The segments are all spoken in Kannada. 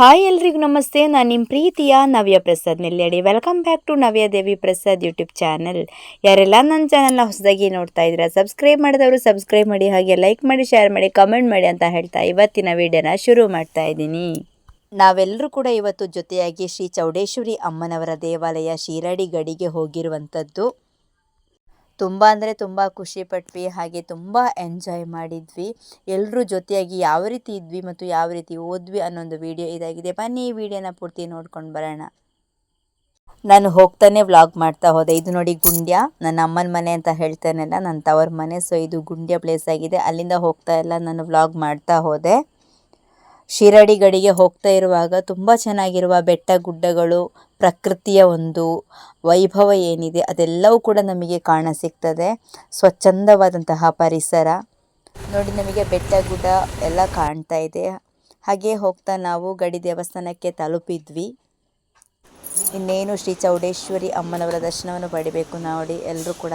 ಹಾಯ್ ಎಲ್ರಿಗೂ ನಮಸ್ತೆ, ನಾನು ನಿಮ್ಮ ಪ್ರೀತಿಯ Navya Prasad Nelledi. Welcome back to Navya Devi Prasad YouTube channel ಯಾರೆಲ್ಲ ನನ್ನ ಚಾನಲ್ನ ಹೊಸದಾಗಿ ನೋಡ್ತಾ ಇದ್ದೀರಾ ಸಬ್ಸ್ಕ್ರೈಬ್ ಮಾಡಿದವರು ಸಬ್ಸ್ಕ್ರೈಬ್ ಮಾಡಿ, ಹಾಗೆ ಲೈಕ್ ಮಾಡಿ ಶೇರ್ ಮಾಡಿ ಕಮೆಂಟ್ ಮಾಡಿ ಅಂತ ಹೇಳ್ತಾ ಇವತ್ತಿನ ವಿಡಿಯೋನ ಶುರು ಮಾಡ್ತಾ ಇದ್ದೀನಿ. ನಾವೆಲ್ಲರೂ ಕೂಡ ಇವತ್ತು ಜೊತೆಯಾಗಿ ಶ್ರೀ ಚೌಡೇಶ್ವರಿ ಅಮ್ಮನವರ ದೇವಾಲಯ ಶಿರಡಿ ಗಡಿಗೆ ಹೋಗಿರುವಂಥದ್ದು ತುಂಬ ಅಂದರೆ ತುಂಬ ಖುಷಿ ಪಟ್ವಿ, ಹಾಗೆ ತುಂಬ ಎಂಜಾಯ್ ಮಾಡಿದ್ವಿ. ಎಲ್ಲರೂ ಜೊತೆಯಾಗಿ ಯಾವ ರೀತಿ ಇದ್ವಿ ಮತ್ತು ಯಾವ ರೀತಿ ಓದ್ವಿ ಅನ್ನೊಂದು ವಿಡಿಯೋ ಇದಾಗಿದೆ. ಬನ್ನಿ ಈ ವಿಡಿಯೋನ ಪೂರ್ತಿ ನೋಡ್ಕೊಂಡು ಬರೋಣ. ನಾನು ಹೋಗ್ತಾನೆ ವ್ಲಾಗ್ ಮಾಡ್ತಾ ಹೋದೆ. ಇದು ನೋಡಿ ಗುಂಡ್ಯ. ನನ್ನ ಅಮ್ಮನ ಮನೆ ಅಂತ ಹೇಳ್ತಾನೆಲ್ಲ, ನನ್ನ ತವರ ಮನೆ. ಸೊ ಇದು ಗುಂಡ್ಯ ಪ್ಲೇಸ್ ಆಗಿದೆ. ಅಲ್ಲಿಂದ ಹೋಗ್ತಾ ಎಲ್ಲ ನಾನು ವ್ಲಾಗ್ ಮಾಡ್ತಾ ಹೋದೆ. ಶಿರಡಿ ಗಡಿಗೆ ಹೋಗ್ತಾ ಇರುವಾಗ ತುಂಬ ಚೆನ್ನಾಗಿರುವ ಬೆಟ್ಟ ಗುಡ್ಡಗಳು, ಪ್ರಕೃತಿಯ ಒಂದು ವೈಭವ ಏನಿದೆ ಅದೆಲ್ಲವೂ ಕೂಡ ನಮಗೆ ಕಾಣ ಸಿಗ್ತದೆ. ಸ್ವಚ್ಛಂದವಾದಂತಹ ಪರಿಸರ. ನೋಡಿ ನಮಗೆ ಬೆಟ್ಟ, ಗುಡ್ಡ ಎಲ್ಲ ಕಾಣ್ತಾ ಇದೆ. ಹಾಗೆ ಹೋಗ್ತಾ ನಾವು ಗಡಿ ದೇವಸ್ಥಾನಕ್ಕೆ ತಲುಪಿದ್ವಿ. ಇನ್ನೇನು ಶ್ರೀ ಚೌಡೇಶ್ವರಿ ಅಮ್ಮನವರ ದರ್ಶನವನ್ನು ಪಡಿಬೇಕು ನೋಡಿ. ಎಲ್ಲರೂ ಕೂಡ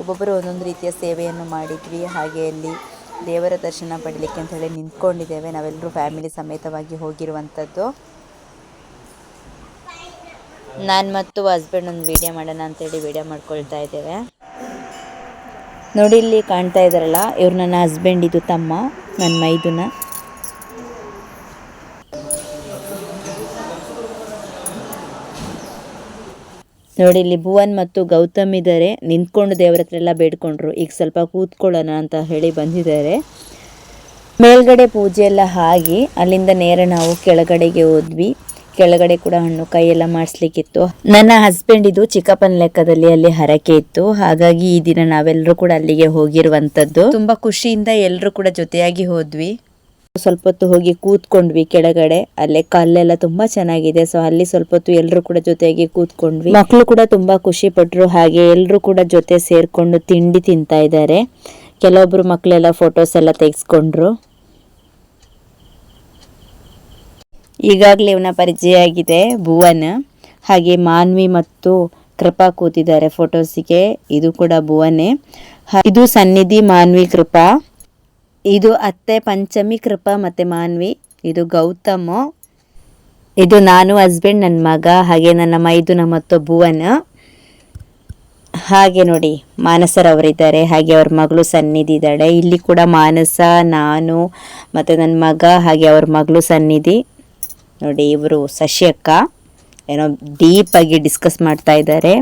ಒಬ್ಬೊಬ್ಬರು ಒಂದೊಂದು ರೀತಿಯ ಸೇವೆಯನ್ನು ಮಾಡಿದ್ವಿ. ಹಾಗೆ ಅಲ್ಲಿ ದೇವರ ದರ್ಶನ ಪಡೀಲಿಕ್ಕೆ ಅಂತ ಹೇಳಿ ನಿಂತ್ಕೊಂಡಿದ್ದೇವೆ. ನಾವೆಲ್ಲರೂ ಫ್ಯಾಮಿಲಿ ಸಮೇತವಾಗಿ ಹೋಗಿರುವಂಥದ್ದು. ನಾನು ಮತ್ತು ಹಸ್ಬೆಂಡ್ ಒಂದು ವಿಡಿಯೋ ಮಾಡೋಣ ಅಂತೇಳಿ ವಿಡಿಯೋ ಮಾಡ್ಕೊಳ್ತಾ ಇದ್ದೇವೆ. ನೋಡಿ ಇಲ್ಲಿ ಕಾಣ್ತಾ ಇದ್ದಾರಲ್ಲ, ಇವ್ರು ನನ್ನ ಹಸ್ಬೆಂಡ್ ಇದು ತಮ್ಮ, ನನ್ನ ಮೈದುನ. ನೋಡಿ ಇಲ್ಲಿ ಭುವನ್ ಮತ್ತು ಗೌತಮ್ ಇದ್ದಾರೆ ನಿಂತ್ಕೊಂಡು ದೇವರ ಹತ್ರ ಎಲ್ಲ ಬೇಡ್ಕೊಂಡ್ರು. ಈಗ ಸ್ವಲ್ಪ ಕೂತ್ಕೊಳ್ಳೋಣ ಅಂತ ಹೇಳಿ ಬಂದಿದ್ದಾರೆ. ಮೇಲ್ಗಡೆ ಪೂಜೆ ಎಲ್ಲ ಆಗಿ, ಅಲ್ಲಿಂದ ನೇರ ನಾವು ಕೆಳಗಡೆಗೆ ಹೋದ್ವಿ. ಕೆಳಗಡೆ ಕೂಡ ಹಣ್ಣು ಕೈ ಎಲ್ಲ ಮಾಡಿಸ್ಲಿಕ್ಕಿತ್ತು. ನನ್ನ ಹಸ್ಬೆಂಡ್ ಇದು ಚಿಕ್ಕಪ್ಪನ ಲೆಕ್ಕದಲ್ಲಿ ಅಲ್ಲಿ ಹರಕೆ ಇತ್ತು. ಹಾಗಾಗಿ ಈ ದಿನ ನಾವೆಲ್ಲರೂ ಕೂಡ ಅಲ್ಲಿಗೆ ಹೋಗಿರುವಂತದ್ದು ತುಂಬಾ ಖುಷಿಯಿಂದ ಎಲ್ಲರೂ ಕೂಡ ಜೊತೆಯಾಗಿ ಹೋದ್ವಿ. ಸ್ವಲ್ಪ ಹೊತ್ತು ಹೋಗಿ ಕೂತ್ಕೊಂಡ್ವಿ ಕೆಳಗಡೆ. ಅಲ್ಲೇ ಕಲ್ಲೆಲ್ಲ ತುಂಬಾ ಚೆನ್ನಾಗಿದೆ. ಸೊ ಅಲ್ಲಿ ಸ್ವಲ್ಪ ಹೊತ್ತು ಎಲ್ಲರೂ ಕೂಡ ಜೊತೆಯಾಗಿ ಕೂತ್ಕೊಂಡ್ವಿ. ಮಕ್ಕಳು ಕೂಡ ತುಂಬಾ ಖುಷಿ ಪಟ್ರು. ಹಾಗೆ ಎಲ್ಲರೂ ಕೂಡ ಜೊತೆ ಸೇರ್ಕೊಂಡು ತಿಂಡಿ ತಿಂತಾ ಇದ್ದಾರೆ. ಕೆಲವೊಬ್ರು ಮಕ್ಕಳೆಲ್ಲ ಫೋಟೋಸ್ ಎಲ್ಲ ತೆಗೆಸ್ಕೊಂಡ್ರು. ಈಗಾಗಲೇ ಇವನ ಪರಿಚಯ ಆಗಿದೆ ಭುವನ್. ಹಾಗೆ ಮಾನ್ವಿ ಮತ್ತು ಕೃಪಾ ಕೂತಿದ್ದಾರೆ ಫೋಟೋಸಿಗೆ ಇದು ಕೂಡ ಭುವನೇ. ಇದು ಸನ್ನಿಧಿ ಮಾನ್ವಿ ಕೃಪಾ. ಇದು ಅತ್ತೆ ಪಂಚಮಿ, ಕೃಪಾ ಮತ್ತೆ ಮಾನ್ವಿ. ಇದು ಗೌತಮ್. ಇದು ನಾನು ಹಸ್ಬೆಂಡ್ ನನ್ನ ಮಗ, ಹಾಗೆ ನನ್ನ ಮೈದುನ ಮತ್ತು ಭುವನ್ ಹಾಗೆ ನೋಡಿ, ಮಾನಸರವರಿದ್ದಾರೆ, ಹಾಗೆ ಅವ್ರ ಮಗಳು ಸನ್ನಿಧಿ ಇದ್ದಾಳೆ ಇಲ್ಲಿ ಕೂಡ ಮಾನಸ, ನಾನು ಮತ್ತು ನನ್ನ ಮಗ, ಹಾಗೆ ಅವ್ರ ಮಗಳು ಸನ್ನಿಧಿ. ನೋಡಿ, ಇವರು ಸಶಿಯಕ್ಕ. ಏನೋ ಡೀಪ್ ಆಗಿ ಡಿಸ್ಕಸ್ ಮಾಡ್ತಾ ಇದ್ದಾರೆ.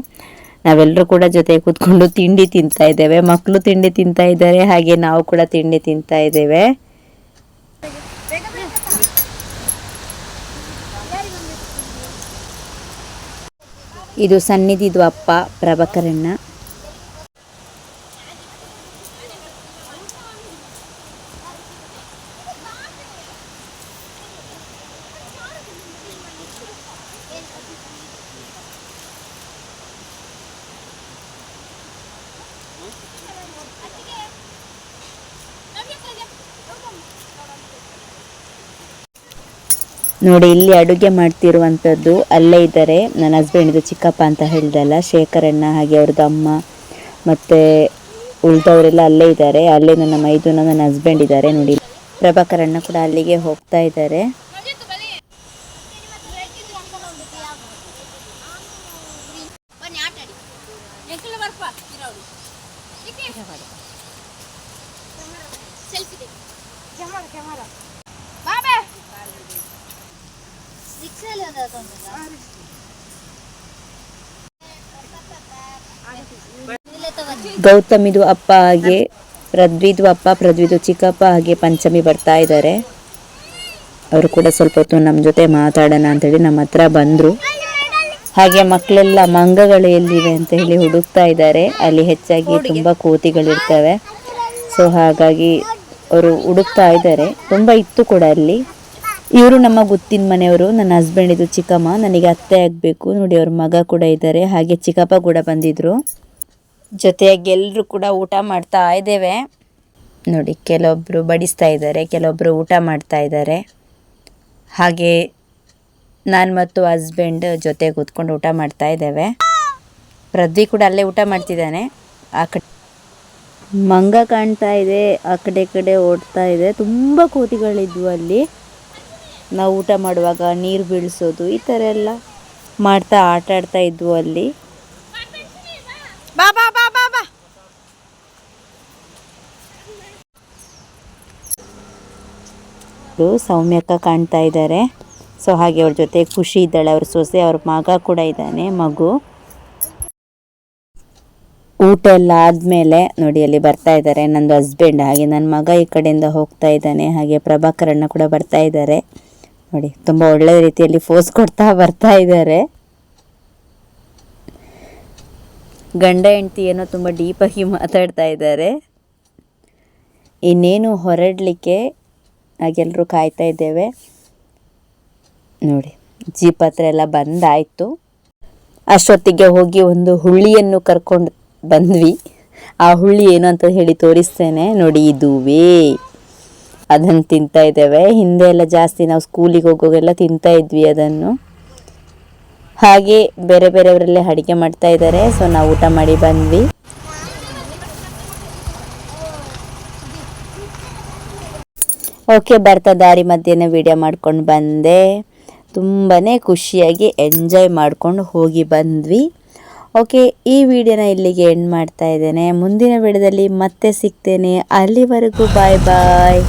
ನಾವೆಲ್ಲರೂ ಕೂಡ ಜೊತೆ ಕೂತ್ಕೊಂಡು ತಿಂಡಿ ತಿಂತಾ ಇದ್ದೇವೆ. ಮಕ್ಕಳು ತಿಂಡಿ ತಿಂತಾ ಇದ್ದಾರೆ, ಹಾಗೆ ನಾವು ಕೂಡ ತಿಂಡಿ ತಿಂತಾ ಇದ್ದೇವೆ. ಇದು ಸನ್ನಿಧಿದು ಅಪ್ಪ ಪ್ರಭಾಕರಣ್ಣ. ನೋಡಿ ಇಲ್ಲಿ ಅಡುಗೆ ಮಾಡ್ತಿರುವಂಥದ್ದು ಅಲ್ಲೇ ಇದ್ದಾರೆ. ನನ್ನ ಹಸ್ಬೆಂಡ್ದು ಚಿಕ್ಕಪ್ಪ ಅಂತ ಹೇಳಿದಲ್ಲ ಶೇಖರಣ್ಣ ಹಾಗೆ ಅವ್ರದ್ದು ಅಮ್ಮ ಮತ್ತು ಉಳಿದವರೆಲ್ಲ ಅಲ್ಲೇ ಇದ್ದಾರೆ. ಅಲ್ಲೇ ನನ್ನ ಮೈದುನ ನನ್ನ ಹಸ್ಬೆಂಡ್ ಇದ್ದಾರೆ. ನೋಡಿ ಪ್ರಭಾಕರಣ್ಣ ಕೂಡ ಅಲ್ಲಿಗೆ ಹೋಗ್ತಾ ಇದ್ದಾರೆ. ಕ್ಯಾಮರಾ ಕ್ಯಾಮರಾ ಬಾಬೆ ಸಿಕ್ಸಲ್ಲಿ ಗೌತಮ್ ಇದು ಅಪ್ಪ ಹಾಗೆ ಪೃದ್ವಿದು ಅಪ್ಪ ಪೃದ್ವಿದು ಚಿಕ್ಕಪ್ಪ ಹಾಗೆ ಪಂಚಮಿ ಬರ್ತಾ ಇದ್ದಾರೆ. ಅವರು ಕೂಡ ಸ್ವಲ್ಪ ಹೊತ್ತು ನಮ್ಮ ಜೊತೆ ಮಾತಾಡೋಣ ಅಂತೇಳಿ ನಮ್ಮ ಹತ್ರ ಬಂದರು. ಹಾಗೆ ಮಕ್ಕಳೆಲ್ಲ ಮಂಗಗಳು ಎಲ್ಲಿವೆ ಅಂತ ಹೇಳಿ ಹುಡುಕ್ತಾ ಇದ್ದಾರೆ. ಅಲ್ಲಿ ಹೆಚ್ಚಾಗಿ ತುಂಬ ಕೋತಿಗಳಿರ್ತವೆ. ಸೊ ಹಾಗಾಗಿ ಅವರು ಹುಡುಕ್ತಾ ಇದ್ದಾರೆ. ತುಂಬ ಇತ್ತು ಕೂಡ ಅಲ್ಲಿ. ಇವರು ನಮ್ಮ ಗುತ್ತಿನ ಮನೆಯವರು. ನನ್ನ ಹಸ್ಬೆಂಡ್ ಇದು ಚಿಕ್ಕಮ್ಮ. ನನಗೆ ಅತ್ತೆ ಆಗಬೇಕು. ನೋಡಿ, ಅವ್ರ ಮಗ ಕೂಡ ಇದ್ದಾರೆ. ಹಾಗೆ ಚಿಕ್ಕಪ್ಪ ಕೂಡ ಬಂದಿದ್ರು. ಜೊತೆಯಾಗಿ ಎಲ್ಲರೂ ಕೂಡ ಊಟ ಮಾಡ್ತಾ ಇದ್ದೇವೆ. ನೋಡಿ ಕೆಲವೊಬ್ಬರು ಬಡಿಸ್ತಾ ಇದ್ದಾರೆ ಕೆಲವೊಬ್ಬರು ಊಟ ಮಾಡ್ತಾ ಇದ್ದಾರೆ. ಹಾಗೆ ನಾನು ಮತ್ತು ಹಸ್ಬೆಂಡ್ ಜೊತೆ ಕೂತ್ಕೊಂಡು ಊಟ ಮಾಡ್ತಾ ಇದ್ದೇವೆ. ಪ್ರದ್ವಿ ಕೂಡ ಅಲ್ಲೇ ಊಟ ಮಾಡ್ತಿದ್ದಾನೆ. ಆ ಕಡೆ ಮಂಗ ಕಾಣ್ತಾ ಇದೆ. ಆ ಕಡೆ ಕಡೆ ಓಡ್ತಾ ಇದೆ. ತುಂಬ ಕೋತಿಗಳಿದ್ವು ಅಲ್ಲಿ. ನಾವು ಊಟ ಮಾಡುವಾಗ ನೀರು ಬೀಳಿಸೋದು ಈ ಥರ ಎಲ್ಲ ಮಾಡ್ತಾ ಆಟ ಆಡ್ತಾ ಇದ್ವು ಅಲ್ಲಿ. ಬಾ ಬಾ ಬಾ ಬಾ ಬಾ. ಇವ್ರು ಸೌಮ್ಯಕ್ಕ ಕಾಣ್ತಾ ಇದ್ದಾರೆ. ಸೊ ಹಾಗೆ ಅವ್ರ ಜೊತೆ ಖುಷಿ ಇದ್ದಾಳೆ. ಅವ್ರ ಸೊಸೆ ಅವ್ರ ಮಗ ಕೂಡ ಇದ್ದಾನೆ ಮಗು. ಊಟ ಎಲ್ಲ ಆದಮೇಲೆ ನೋಡಿ ಅಲ್ಲಿ ಬರ್ತಾ ಇದ್ದಾರೆ. ನಂದು ಹಸ್ಬೆಂಡ್ ಹಾಗೆ ನನ್ನ ಮಗ ಈ ಕಡೆಯಿಂದ ಹೋಗ್ತಾ ಇದ್ದಾನೆ. ಹಾಗೆ ಪ್ರಭಾಕರಣ್ಣ ಕೂಡ ಬರ್ತಾ ಇದ್ದಾರೆ. ನೋಡಿ, ತುಂಬ ಒಳ್ಳೆ ರೀತಿಯಲ್ಲಿ ಫೋಸ್ ಕೊಡ್ತಾ ಬರ್ತಾ ಇದ್ದಾರೆ. ಗಂಡ ಹೆಂಡತಿ ಏನೋ ತುಂಬ ಡೀಪಾಗಿ ಮಾತಾಡ್ತಾ ಇದ್ದಾರೆ. ಇನ್ನೇನು ಹೊರಡಲಿಕ್ಕೆ ಹಾಗೆಲ್ಲರೂ ಕಾಯ್ತಾ ಇದ್ದೇವೆ. ನೋಡಿ ಜೀಪ್ ಹತ್ರ ಎಲ್ಲ ಬಂದಾಯಿತು. ಅಷ್ಟೊತ್ತಿಗೆ ಹೋಗಿ ಒಂದು ಹುಳ್ಳಿಯನ್ನು ಕರ್ಕೊಂಡು ಬಂದ್ವಿ. ಆ ಹುಳ್ಳಿ ಏನು ಅಂತ ಹೇಳಿ ತೋರಿಸ್ತೇನೆ. ನೋಡಿ, ಇದುವೇ. ಅದನ್ನು ತಿಂತಾ ಇದ್ದೇವೆ. ಹಿಂದೆ ಎಲ್ಲ ಜಾಸ್ತಿ ನಾವು ಸ್ಕೂಲಿಗೆ ಹೋಗೋಗೆಲ್ಲ ತಿಂತಾ ಇದ್ವಿ ಅದನ್ನು. ಹಾಗೆ ಬೇರೆ ಬೇರೆಯವರಲ್ಲೇ ಅಡುಗೆ ಮಾಡ್ತಾ ಇದ್ದಾರೆ. ಸೊ ನಾವು ಊಟ ಮಾಡಿ ಬಂದ್ವಿ. ಓಕೆ ಬರ್ತಾ ದಾರಿ ಮಧ್ಯೆನೇ ವಿಡಿಯೋ ಮಾಡ್ಕೊಂಡು ಬಂದೆ. ತುಂಬಾ ಖುಷಿಯಾಗಿ ಎಂಜಾಯ್ ಮಾಡ್ಕೊಂಡು ಹೋಗಿ ಬಂದ್ವಿ. ಓಕೆ ಈ ವಿಡಿಯೋನ ಇಲ್ಲಿಗೆ ಎಂಡ್ ಮಾಡ್ತಾ ಇದ್ದೇನೆ. ಮುಂದಿನ ವಿಡಿಯೋದಲ್ಲಿ ಮತ್ತೆ ಸಿಗ್ತೇನೆ. ಅಲ್ಲಿವರೆಗೂ ಬಾಯ್ ಬಾಯ್